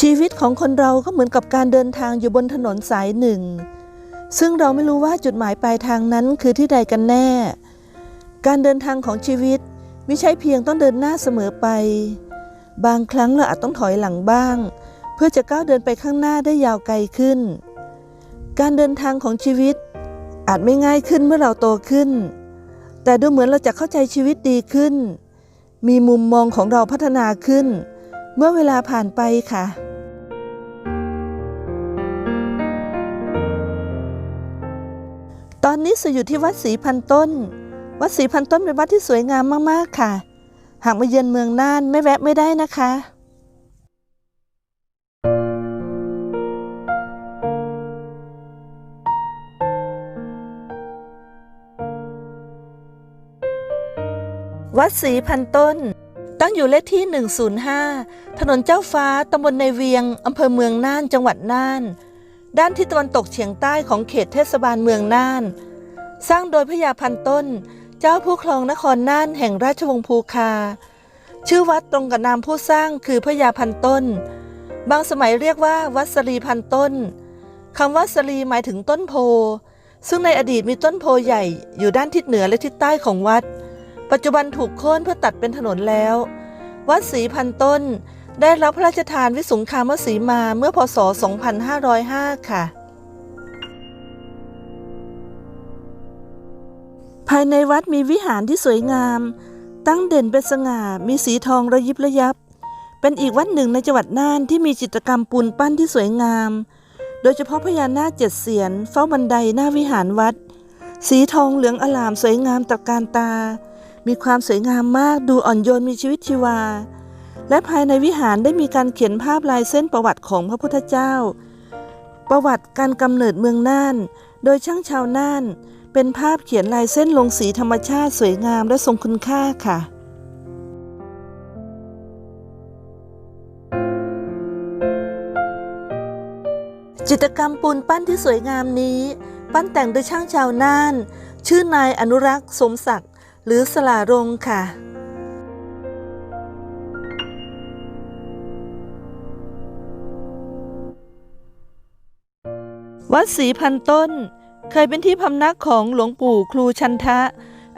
ชีวิตของคนเราก็เหมือนกับการเดินทางอยู่บนถนนสายหนึ่ง ซึ่งเราไม่รู้ว่าจุดหมายปลายทางนั้นคือที่ใดกันแน่ การเดินทางของชีวิตไม่ใช่เพียงต้องเดินหน้าเสมอไป บางครั้งเราอาจต้องถอยหลังบ้าง เพื่อจะก้าวเดินไปข้างหน้าได้ยาวไกลขึ้น การเดินทางของชีวิต อาจไม่ง่ายขึ้นเมื่อเราโตขึ้น แต่ดูเหมือนเราจะเข้าใจชีวิตดีขึ้น มีมุมมองของเราพัฒนาขึ้น เมื่อเวลาผ่านไปค่ะ ตอนนี้สุอยู่ที่วัดศรีพันต้น วัดศรีพันต้นเป็นวัดที่สวยงามมากๆค่ะ หากมาเยือนเมืองน่านไม่แวะไม่ได้นะคะวัดศรีพันต้น ตั้งอยู่เลขที่ 105 ถนนเจ้าฟ้าตำบลในเวียงอำเภอเมืองน่านจังหวัดน่าน ด้านทิศตะวันตกเฉียงใต้ของเขตเทศบาลเมืองน่าน สร้างโดยพระยาพันต้น เจ้าผู้ครองนครน่านแห่งราชวงศ์ภูคา ชื่อวัดตรงกับนามผู้สร้างคือพระยาพันต้น บางสมัยเรียกว่าวัดสรีพันต้นคำว่าสรีหมายถึงต้นโพซึ่งในอดีตมีต้นโพใหญ่อยู่ด้านทิศเหนือและทิศใต้ของวัด ปัจจุบันถูกโค่นเพื่อตัดเป็นถนนแล้ว วัดศรีพันต้น ได้รับพระราชทานวิสุงคามสีมาเมื่อพศ 2505 ค่ะ ภายในวัดมีวิหารที่สวยงาม ตั้งเด่นเป็นสง่ามีสีทองระยิบระยับ เป็นอีกวัดหนึ่งในจังหวัดน่านที่มีจิตรกรรมปูนปั้นที่สวยงาม โดยเฉพาะพญานาคเจ็ดเสียนเฝ้าบันไดหน้าวิหารวัด สีทองเหลืองอลามสวยงามตระการตา มีความสวยงามมากดูอ่อนโยนมีชีวิตชีวา และภายในวิหารได้มีการเขียนภาพลายเส้นประวัติของพระพุทธเจ้า ประวัติการกำเนิดเมืองน่าน โดยช่างชาวน่าน เป็นภาพเขียนลายเส้นลงสีธรรมชาติสวยงามและทรงคุณค่าค่ะจิตรกรรมปูนปั้นที่สวยงามนี้ ปั้นแต่งโดยช่างชาวน่าน ชื่อนายอนุรักษ์สมศักดิ์ หรือสลารงค์ค่ะ วัดศรีพันต้น เคยเป็นที่พำนักของหลวงปู่ครูชันทะ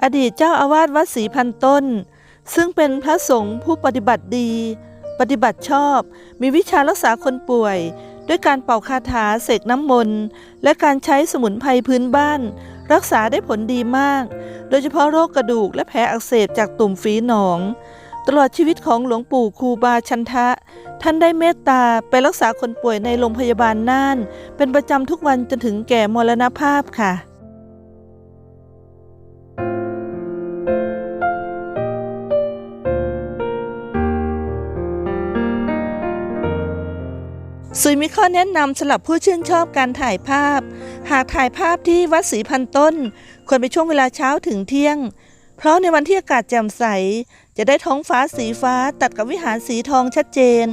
อดีตเจ้าอาวาสวัดศรีพันต้น ซึ่งเป็นพระสงฆ์ผู้ปฏิบัติดี ปฏิบัติชอบ มีวิชารักษาคนป่วย ด้วยการเป่าคาถาเสกน้ำมนต์ และการใช้สมุนไพรพื้นบ้าน รักษาได้ผลดีมาก โดยเฉพาะโรคกระดูกและแผลอักเสบจากตุ่มฝีหนอง ตลอดชีวิตของหลวงปู่ครูบาชันทะ ท่านได้เมตตาไปรักษาคนป่วยในโรงพยาบาลน่าน เป็นประจำทุกวันจนถึงแก่มรณภาพค่ะ สุยมีข้อแนะนำสำหรับผู้ชื่นชอบการถ่ายภาพ หากถ่ายภาพที่วัดศรีพันต้น ควรไปช่วงเวลาเช้าถึงเที่ยง เพราะในวันที่อากาศแจ่มใส จะได้ท้องฟ้าสีฟ้าตัดกับวิหารสีทองชัดเจน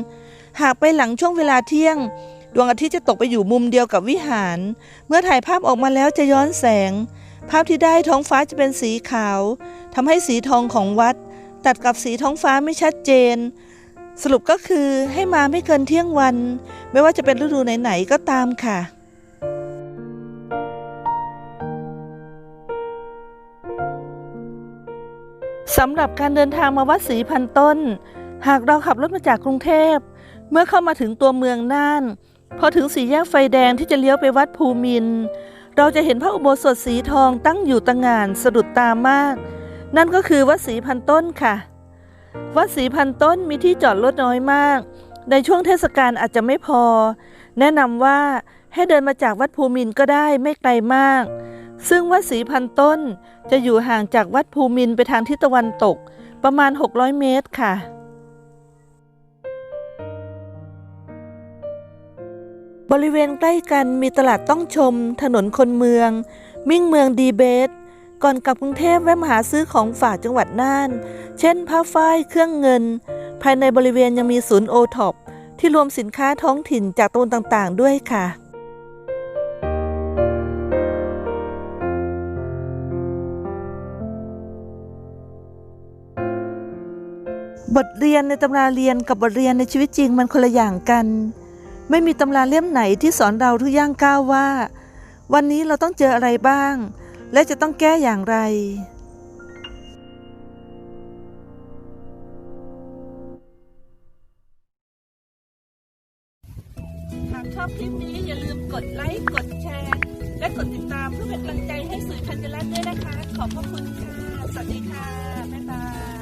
หากไปหลังช่วงเวลาเที่ยง ดวงอาทิตย์จะตกไปอยู่มุมเดียวกับวิหาร เมื่อถ่ายภาพออกมาแล้วจะย้อนแสง ภาพที่ได้ท้องฟ้าจะเป็นสีขาวทำให้สีทองของวัด ตัดกับสีท้องฟ้าไม่ชัดเจน สรุปก็คือให้มาไม่เกินเที่ยงวัน ไม่ว่าจะเป็นฤดูไหนๆก็ตามค่ะ สำหรับการเดินทางมาวัดศรีพันต้น หากเราขับรถมาจากกรุงเทพ เมื่อเข้ามาถึงตัวเมืองน่าน พอถึงสี่แยกไฟแดงที่จะเลี้ยวไปวัดภูมิน เราจะเห็นพระอุโบสถสีทองตั้งอยู่ตะงานสะดุดตามาก นั่นก็คือวัดศรีพันต้นค่ะ วัดศรีพันต้นมีที่จอดรถน้อยมาก ในช่วงเทศกาลอาจจะไม่พอ แนะนำว่าให้เดินมาจากวัดภูมินก็ได้ไม่ไกลมาก ซึ่งวัดศรีพันต้นจะอยู่ห่างจากวัดภูมินไปทางทิศตะวันตก ประมาณ 600 เมตรค่ะบริเวณใกล้กันมีตลาดต้องชม ถนนคนเมือง มิ่งเมืองดีเบต ก่อนกลับกรุงเทพแวะมาหาซื้อของฝากจังหวัดน่าน เช่น ผ้าฝ้าย เครื่องเงิน ภายในบริเวณยังมีศูนย์โอท็อปที่รวมสินค้าท้องถิ่นจากตำบลต่างๆ ด้วยค่ะบทเรียนในตำราเรียนกับบทเรียนในชีวิตจริงมันคนละอย่างกัน ไม่มีตำราเล่มไหนที่สอนเราทุกย่างก้าวว่า วันนี้เราต้องเจออะไรบ้าง และจะต้องแก้อย่างไร หากชอบคลิปนี้อย่าลืมกดไลค์ กดแชร์ และกดติดตามเพื่อเป็นกำลังใจให้สื่อพันธรัตน์ด้วยนะคะ ขอบพระคุณค่ะ สวัสดีค่ะ บ๊ายบาย